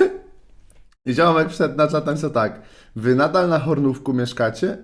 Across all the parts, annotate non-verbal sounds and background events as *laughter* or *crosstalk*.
*laughs* Ziomek wszedł na czat, napisał tak. Wy nadal na Hornówku mieszkacie?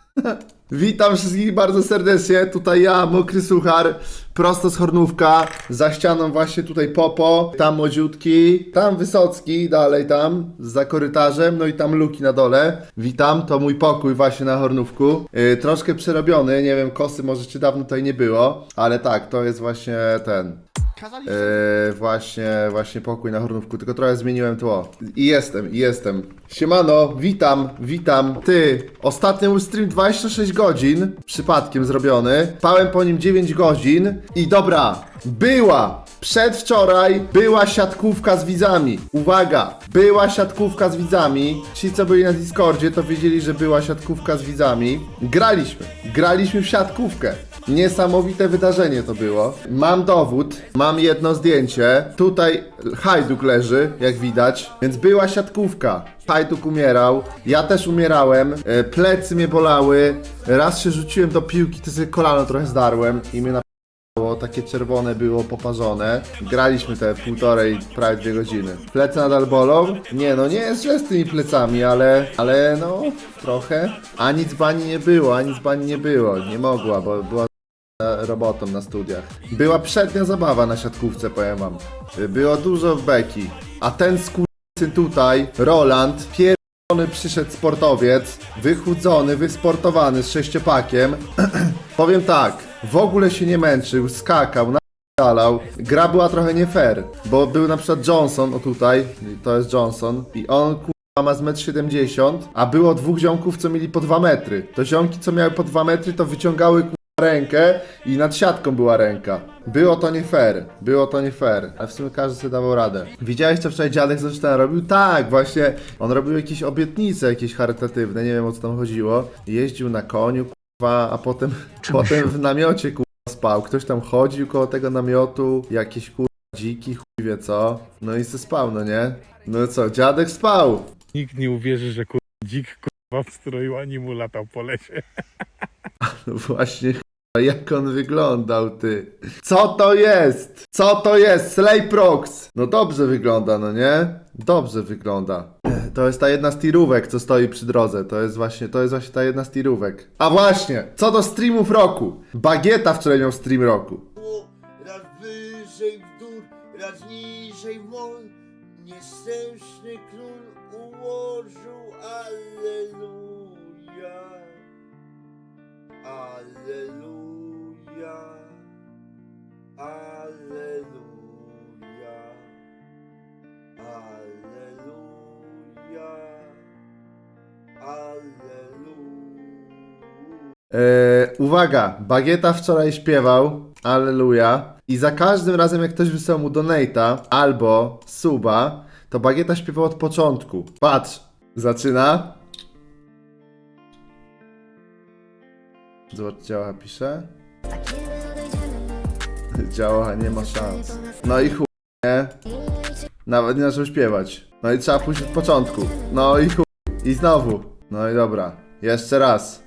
*laughs* Witam wszystkich bardzo serdecznie. Tutaj ja, Mokry Suchar, prosto z Hornówka. Za ścianą właśnie tutaj Popo, tam Młodziutki, tam Wysocki, dalej tam, za korytarzem, no i tam Luki na dole. Witam, to mój pokój właśnie na Hornówku. Yy, troszkę przerobiony, nie wiem, kosy może czy dawno tutaj nie było, ale tak, to jest właśnie ten, Eee, właśnie, właśnie pokój na Hornówku, tylko trochę zmieniłem tło. I jestem, i jestem. Siemano, witam, witam. Ty, ostatni mój stream 26 godzin, przypadkiem zrobiony. Spałem po nim 9 godzin i dobra, była, przedwczoraj była siatkówka z widzami. Uwaga, była siatkówka z widzami. Ci, co byli na Discordzie, to wiedzieli, że była siatkówka z widzami. Graliśmy, graliśmy w siatkówkę. Niesamowite wydarzenie to było. Mam dowód, mam jedno zdjęcie. Tutaj Hajduk leży, jak widać, więc była siatkówka. Hajduk umierał, ja też umierałem, e, plecy mnie bolały. Raz się rzuciłem do piłki, to sobie kolano trochę zdarłem i mnie na takie czerwone było poparzone. Graliśmy te półtorej, prawie dwie godziny. Plecy nadal bolą? Nie, no nie jest źle z tymi plecami, ale, ale no, trochę. A nic bani nie było, a nic bani nie było. Nie mogła, bo była robotą na studiach. Była przednia zabawa na siatkówce, powiem wam. Było dużo beki. A ten skurczyn tutaj, Roland, pierdolony przyszedł sportowiec, wychudzony, wysportowany z sześciopakiem. *clears throat* Powiem tak, w ogóle się nie męczył, skakał, Dalał. Gra była trochę nie fair, bo był na przykład Johnson, o tutaj, to jest Johnson, i on ma z 1,70 m, a było dwóch ziomków, co mieli po 2 metry. To ziomki, co miały po 2 metry, to wyciągały rękę i nad siatką była ręka. Było to nie fair, było to nie fair, ale w sumie każdy sobie dawał radę. Widziałeś co wczoraj dziadek z Olsztyna robił? Tak, właśnie, on robił jakieś obietnice, jakieś charytatywne, nie wiem o co tam chodziło. Jeździł na koniu, a potem, potem w namiocie kurwa spał. Ktoś tam chodził koło tego namiotu, jakieś kurwa dziki, chuj wie co. No i se spał, no nie? No co, dziadek spał. Nikt nie uwierzy, że kur... dzik kurwa w stroju animu latał po lesie. *laughs* No właśnie, ch**a, jak on wyglądał, ty. Co to jest? Co to jest? Slayprox! No dobrze wygląda, no nie? Dobrze wygląda. To jest ta jedna z tirówek, co stoi przy drodze. To jest właśnie, to jest właśnie ta jedna z tirówek. A właśnie, co do streamów roku. Bagieta wczoraj miał stream roku. raz wyżej w dół, raz niżej w mol. Nieszczęśny król ułożył Alleluja. Alleluja. Alleluja. Alleluja. Alleluja. Eee, uwaga, Bagieta wczoraj śpiewał Alleluja i za każdym razem jak ktoś wysłał mu donate'a albo suba, to Bagieta śpiewał od początku. Patrz, zaczyna. Zobacz, działa, pisze. Działa, nie ma szans. No i chuj, nie? Nawet nie zaczął śpiewać. No i trzeba pójść od początku. No i chuj. I znowu. No i dobra. Jeszcze raz.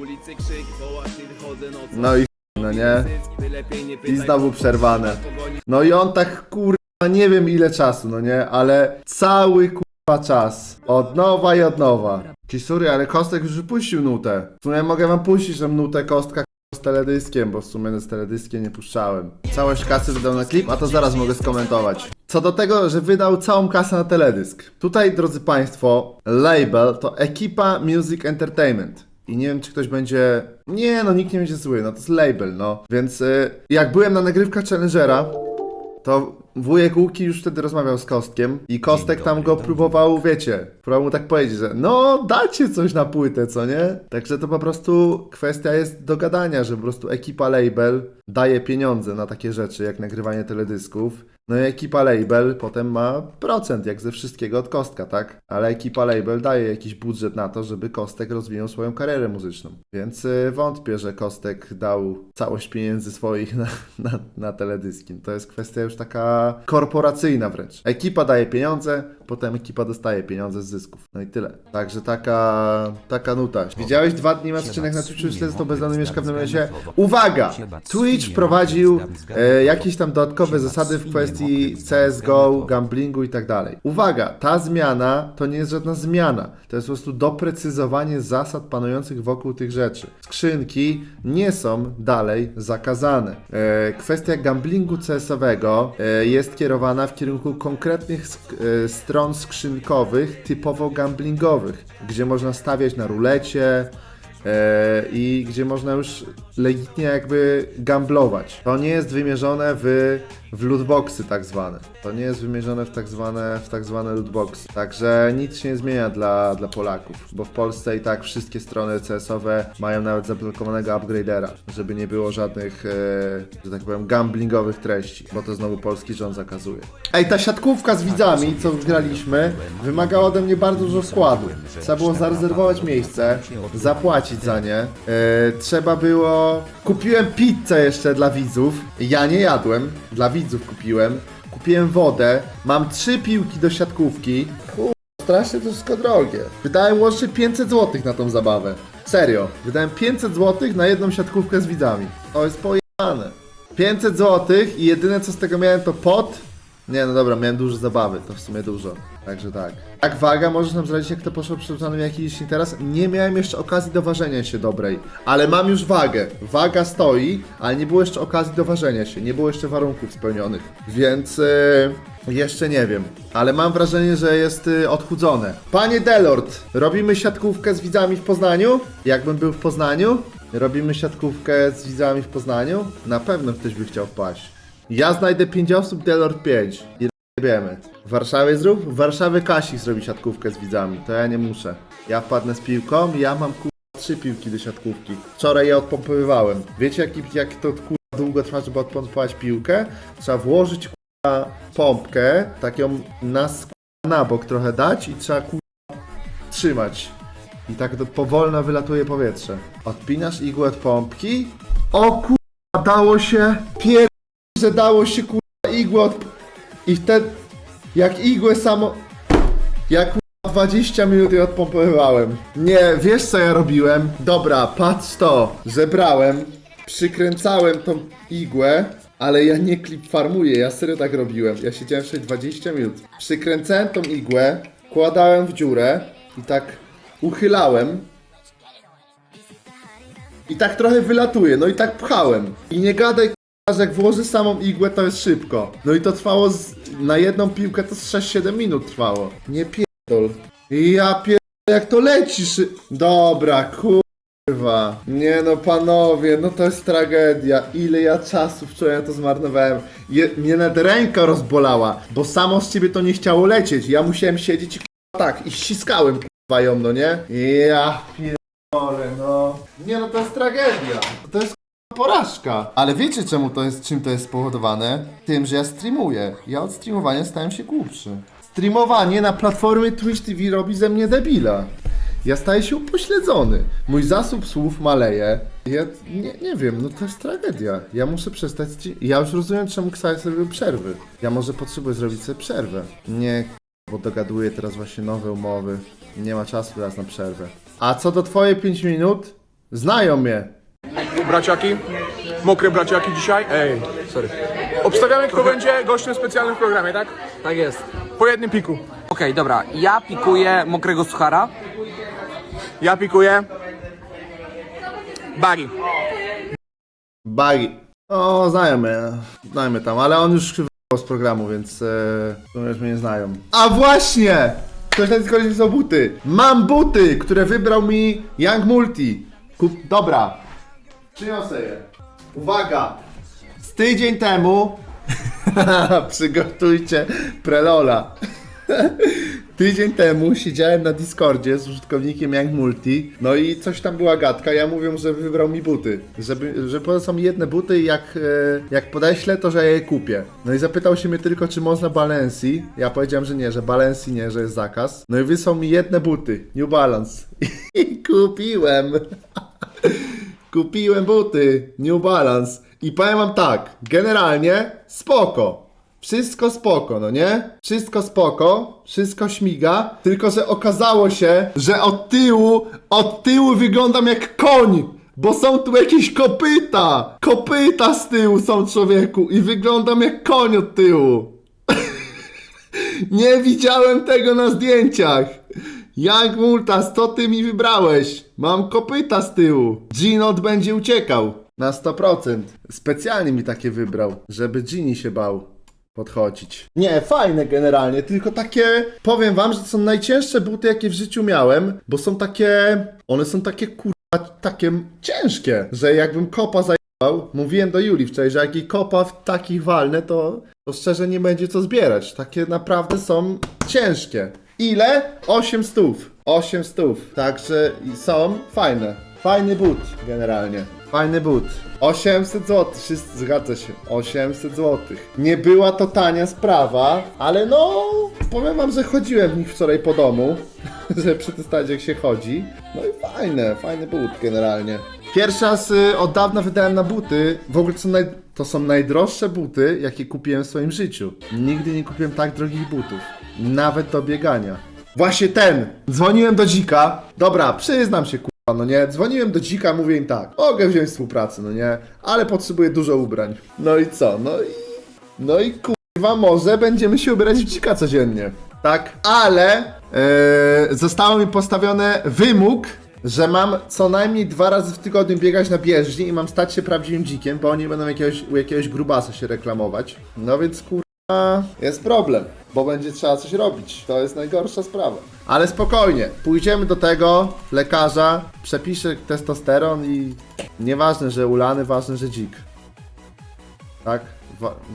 Ulicy krzyk, woła się chodzę nocą No i no nie? I znowu przerwane. No i on tak kurwa nie wiem ile czasu, no nie? Ale cały kurwa czas. Od nowa i od nowa. Kisury, ale Kostek już wypuścił nutę. W sumie mogę wam puścić tą nutę Kostka teledyskiem, bo w sumie z teledyskiem nie puszczałem. Całość kasy wydał na klip, a to zaraz mogę skomentować. Co do tego, że wydał całą kasę na teledysk. Tutaj, drodzy Państwo, label to Ekipa Music Entertainment. I nie wiem, czy ktoś będzie. Nie, no nikt nie będzie zły, no to jest label, no. Więc y, jak byłem na nagrywkach Challengera, to wujek Łuki już wtedy rozmawiał z Kostkiem i Kostek tam go próbował, wiecie, próbował mu tak powiedzieć, że no dacie coś na płytę, co nie? Także to po prostu kwestia jest dogadania, że po prostu ekipa label daje pieniądze na takie rzeczy, jak nagrywanie teledysków. No i ekipa label potem ma procent, jak ze wszystkiego od Kostka, tak? Ale ekipa label daje jakiś budżet na to, żeby Kostek rozwinął swoją karierę muzyczną. Więc y, wątpię, że Kostek dał całość pieniędzy swoich *laughs* na, na, na. To jest kwestia już taka korporacyjna wręcz. Ekipa daje pieniądze, potem ekipa dostaje pieniądze z zysków. No i tyle. Także taka, taka nuta. Widziałeś dwa dni ma skrzynek na Twitchu, śledztwo to bezdomny mieszka w nowym mieście? Uwaga! Twitch wprowadził e, jakieś tam dodatkowe zasady w kwestii CSGO, gamblingu i tak dalej. Uwaga, ta zmiana to nie jest żadna zmiana. To jest po prostu doprecyzowanie zasad panujących wokół tych rzeczy. Skrzynki nie są dalej zakazane. E, kwestia gamblingu CS-owego e, jest kierowana w kierunku konkretnych e, stron skrzynkowych, typowo gamblingowych, gdzie można stawiać na rulecie, i gdzie można już legitnie jakby gamblować. To nie jest wymierzone w, w lootboxy tak zwane. To nie jest wymierzone w tak zwane, w tak zwane lootboxy. Także nic się nie zmienia dla, dla Polaków, bo w Polsce i tak wszystkie strony CS-owe mają nawet zablokowanego upgradera, żeby nie było żadnych, e, że tak powiem, gamblingowych treści, bo to znowu polski rząd zakazuje. Ej, ta siatkówka z widzami, co graliśmy, wymagała ode mnie bardzo dużo wkładu. Trzeba było zarezerwować miejsce, zapłacić za nie. E, trzeba było... Kupiłem pizzę jeszcze dla widzów. Ja nie jadłem, dla widzów kupiłem. Kupiłem wodę, mam trzy piłki do siatkówki. Kur... Strasznie to wszystko drogie. Wydałem łącznie 500 zł na tą zabawę. Serio. Wydałem 500 zł na jedną siatkówkę z widzami. To jest pojebane. 500 zł i jedyne co z tego miałem to pot. Nie, no dobra, miałem dużo zabawy, to w sumie dużo. Także tak. Jak waga, możesz nam zdradzić, jak to poszło przerzucanym jakiś teraz? Nie miałem jeszcze okazji do ważenia się dobrej, ale mam już wagę. Waga stoi, ale nie było jeszcze okazji do ważenia się, nie było jeszcze warunków spełnionych, więc yy, jeszcze nie wiem. Ale mam wrażenie, że jest yy, odchudzone. Panie Delord, robimy siatkówkę z widzami w Poznaniu? Jakbym był w Poznaniu? Robimy siatkówkę z widzami w Poznaniu? Na pewno ktoś by chciał wpaść. Ja znajdę 5 osób, Delord 5. I wiemy. W Warszawie zrób? W Warszawie Kasik zrobi siatkówkę z widzami. To ja nie muszę. Ja wpadnę z piłką ja mam ku... trzy piłki do siatkówki. Wczoraj je odpompowywałem. Wiecie jak, jak to ku... długo trwa, żeby odpompować piłkę? Trzeba włożyć ku... pompkę, tak ją na, sk- na bok trochę dać i trzeba ku... trzymać. I tak to powolno wylatuje powietrze. Odpinasz igłę od pompki. O ku... dało się pier... że dało się ku... igłę od... I wtedy, jak igłę samo... Jak kurwa 20 minut je odpompowywałem. Nie, wiesz co ja robiłem? Dobra, patrz to. Zebrałem, przykręcałem tą igłę, ale ja nie klip farmuję, ja serio tak robiłem. Ja siedziałem jeszcze 20 minut. Przykręcałem tą igłę, kładałem w dziurę i tak uchylałem. I tak trochę wylatuje, no i tak pchałem. I nie gadaj jak włoży samą igłę, to jest szybko. No i to trwało z, na jedną piłkę to z 6-7 minut trwało. Nie pierdol. Ja pierdol, jak to leci szy... Dobra, kurwa. Nie no panowie, no to jest tragedia. Ile ja czasu wczoraj na to zmarnowałem. Je, mnie nawet ręka rozbolała, bo samo z ciebie to nie chciało lecieć. Ja musiałem siedzieć i k***a, tak, i ściskałem kurwa ją, no nie? Ja pierdolę, no. Nie no, to jest tragedia. To jest porażka. Ale wiecie czemu to jest, czym to jest spowodowane? Tym, że ja streamuję. Ja od streamowania stałem się głupszy. Streamowanie na platformie Twitch TV robi ze mnie debila. Ja staję się upośledzony. Mój zasób słów maleje. Ja nie, nie wiem, no to jest tragedia. Ja muszę przestać. stre- Ja już rozumiem, czemu Ksaj zrobił przerwy. Ja może potrzebuję zrobić sobie przerwę. Nie, bo dogaduję teraz właśnie nowe umowy. Nie ma czasu teraz na przerwę. A co do twoje 5 minut? Znają mnie. Braciaki? Mokre braciaki dzisiaj? Ej, sorry. Obstawiamy, kto będzie gościem specjalnym w programie, tak? Tak jest. Po jednym piku. Okej, dobra. Ja pikuję mokrego suchara. Ja pikuję. Bari. Bagi. O. Znają mnie tam, ale on już wyjechał z programu, więc e, już mnie nie znają. A właśnie! Ktoś na Discordzie wysłał buty. Mam buty, które wybrał mi Young Multi. Kup... Dobra. Przyniosę je. Uwaga! Z tydzień temu *laughs* przygotujcie prelola. *laughs* Tydzień temu siedziałem na Discordzie z użytkownikiem Young Multi, no i coś tam była gadka, ja mówią, że wybrał mi buty, żeby, że po- są jedne buty i jak, e, jak podeślę, to że ja je kupię. No i zapytał się mnie tylko, czy można Balenci, ja powiedziałem, że nie, że Balenci nie, że jest zakaz. No i wysłał mi jedne buty, New Balance *laughs* i kupiłem. Kupiłem buty New Balance i powiem wam tak, generalnie spoko. Wszystko spoko, no nie? Wszystko spoko, wszystko śmiga, tylko że okazało się, że od tyłu, od tyłu wyglądam jak koń, bo są tu jakieś kopyta! Kopyta z tyłu są człowieku i wyglądam jak koń od tyłu. *laughs* Nie widziałem tego na zdjęciach. Young Multas, co ty mi wybrałeś? Mam kopyta z tyłu. Ginot będzie uciekał. Na 100%. Specjalnie mi takie wybrał, żeby Gini się bał podchodzić. Nie, fajne generalnie, tylko takie, powiem wam, że to są najcięższe buty, jakie w życiu miałem, bo są takie, one są takie kurwa, takie ciężkie, że jakbym kopa zajebał, mówiłem do Julii wczoraj, że jak jej kopa w takich walnę, to, to szczerze nie będzie co zbierać. Takie naprawdę są ciężkie. Ile? 8 stów. 8 stów. Także są fajne. Fajny but generalnie. Fajny but. 800 zł, wszyscy zgadza się. 800 zł. Nie była to tania sprawa, ale no powiem wam, że chodziłem w nich wczoraj po domu, *laughs* żeby przetestować jak się chodzi. No i fajne, fajny but generalnie. Pierwszy raz y, od dawna wydałem na buty. W ogóle to są, naj, to są najdroższe buty, jakie kupiłem w swoim życiu. Nigdy nie kupiłem tak drogich butów. Nawet do biegania. Właśnie ten! Dzwoniłem do dzika. Dobra, przyznam się, kurwa, no nie? Dzwoniłem do dzika, mówię im tak. Mogę wziąć współpracę, no nie? Ale potrzebuję dużo ubrań. No i co? No i... No i kurwa, może będziemy się ubierać w dzika codziennie. Tak? Ale... Yy, zostało mi postawione wymóg, że mam co najmniej dwa razy w tygodniu biegać na bieżni i mam stać się prawdziwym dzikiem, bo oni będą jakiegoś, u jakiegoś grubasa się reklamować. No więc kurwa, jest problem, bo będzie trzeba coś robić. To jest najgorsza sprawa. Ale spokojnie, pójdziemy do tego lekarza, przepiszę testosteron i nieważne, że ulany, ważne, że dzik. Tak?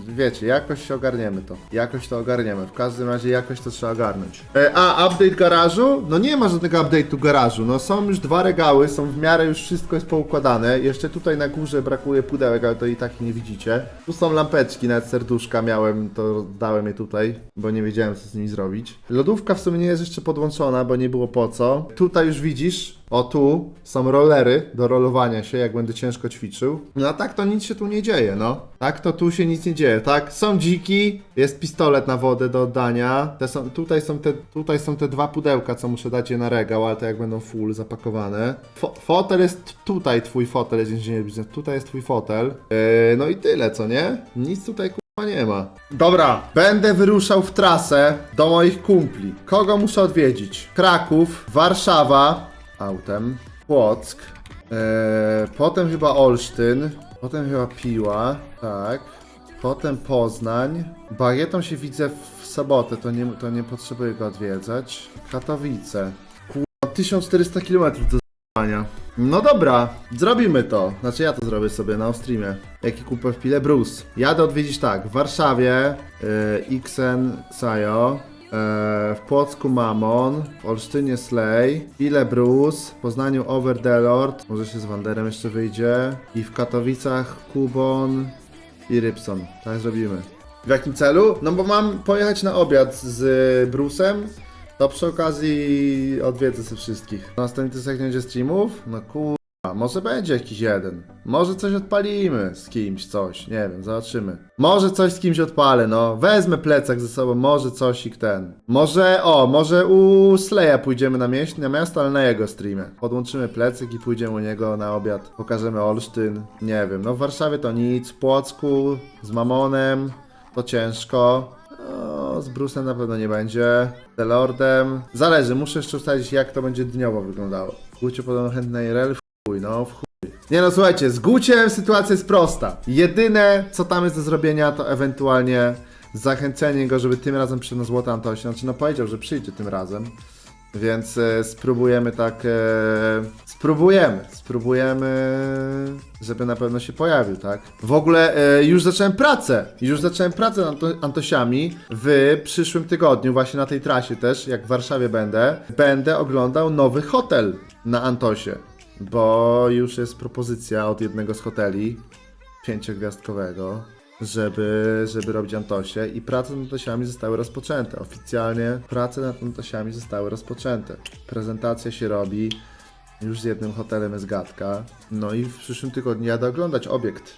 Wiecie, jakoś się ogarniemy to. Jakoś to ogarniemy. W każdym razie jakoś to trzeba ogarnąć. E, a, update garażu? No nie ma żadnego update'u garażu. No są już dwa regały, są w miarę już wszystko jest poukładane. Jeszcze tutaj na górze brakuje pudełek, ale to i tak nie widzicie. Tu są lampeczki, nawet serduszka miałem, to dałem je tutaj, bo nie wiedziałem co z nimi zrobić. Lodówka w sumie nie jest jeszcze podłączona, bo nie było po co. Tutaj już widzisz, o tu są rollery do rolowania się, jak będę ciężko ćwiczył. No a tak to nic się tu nie dzieje, no. Tak to tu się nic nie dzieje, tak? Są dziki, jest pistolet na wodę do oddania. Te są, tutaj, są te, tutaj są te dwa pudełka, co muszę dać je na regał, ale to jak będą full zapakowane. Fo fotel jest tutaj, twój fotel jest inżynier biznes. Tutaj jest twój fotel. Yy, no i tyle, co nie? Nic tutaj nie ma. Dobra, będę wyruszał w trasę do moich kumpli. Kogo muszę odwiedzić? Kraków, Warszawa, autem, Płock, eee, potem chyba Olsztyn, potem chyba Piła, tak, potem Poznań. Bagietą się widzę w sobotę, to nie, to nie potrzebuję go odwiedzać. Katowice. Kurwa, 1400 km do Ania. No dobra, zrobimy to. Znaczy ja to zrobię sobie na streamie. Jaki kupę w pile? Bruce. Jadę odwiedzić tak, w Warszawie yy, Xen Sajo, yy, w Płocku Mamon, w Olsztynie Slay, Pile Bruce, w Poznaniu Over the Lord, może się z Wanderem jeszcze wyjdzie i w Katowicach Kubon i Rybson. Tak zrobimy. W jakim celu? No bo mam pojechać na obiad z Brusem, to przy okazji odwiedzę ze wszystkich. Następny nie będzie streamów? No kurwa, może będzie jakiś jeden. Może coś odpalimy z kimś, coś, nie wiem, zobaczymy. Może coś z kimś odpalę, no. Wezmę plecak ze sobą, może coś i ten. Może, o, może u Sleja pójdziemy na, mieś- na miasto, ale na jego streamie. Podłączymy plecak i pójdziemy u niego na obiad. Pokażemy Olsztyn, nie wiem. No w Warszawie to nic, w Płocku z Mamonem to ciężko. No, z Bruce'em na pewno nie będzie. The Lordem. Zależy, muszę jeszcze ustalić, jak to będzie dniowo wyglądało. Gucie podobno chętny IRL, no w chuj. Nie no, słuchajcie, z Guciem sytuacja jest prosta. Jedyne, co tam jest do zrobienia, to ewentualnie zachęcenie go, żeby tym razem przyszedł na Złote Antosie. Znaczy, no powiedział, że przyjdzie tym razem. Więc e, spróbujemy tak. E, spróbujemy, spróbujemy, żeby na pewno się pojawił, tak? W ogóle e, już zacząłem pracę. Już zacząłem pracę nad Anto- Antosiami w przyszłym tygodniu, właśnie na tej trasie też, jak w Warszawie będę. Będę oglądał nowy hotel na Antosie, bo już jest propozycja od jednego z hoteli pięciogwiazdkowego, żeby, żeby robić Antosie i prace nad Antosiami zostały rozpoczęte. Oficjalnie prace nad Antosiami zostały rozpoczęte. Prezentacja się robi, już z jednym hotelem jest gadka. No i w przyszłym tygodniu jadę oglądać obiekt.